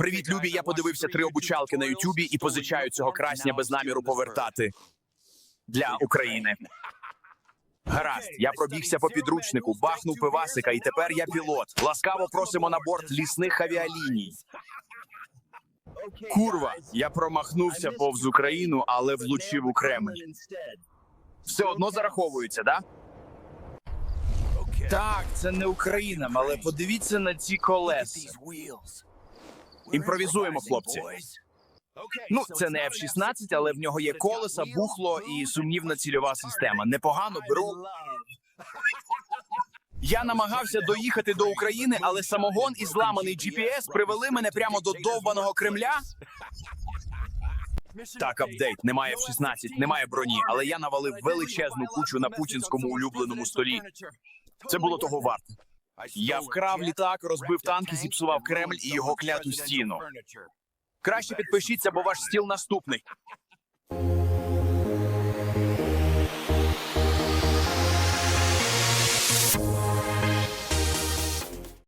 Привіт, любі. Я подивився три обучалки на Ютубі і позичаю цього красня без наміру повертати для України. Гаразд, я пробігся по підручнику, бахнув пивасика, і тепер я пілот. Ласкаво просимо на борт лісних авіаліній. Курва, я промахнувся повз Україну, але влучив у Кремль. Все одно зараховується, да? Так, це не Україна, але подивіться на ці колеса. Імпровізуємо, хлопці. Ну, це не F-16, але в нього є колеса, бухло і сумнівна цільова система. Непогано беру. Я намагався доїхати до України, але самогон і зламаний GPS привели мене прямо до довбаного Кремля. Так, апдейт. Немає F-16, немає броні, але я навалив величезну кучу на путінському улюбленому столі. Це було того варте. Я вкрав літак, розбив танки, зіпсував Кремль і його кляту стіну. Краще підпишіться, бо ваш стіл наступний.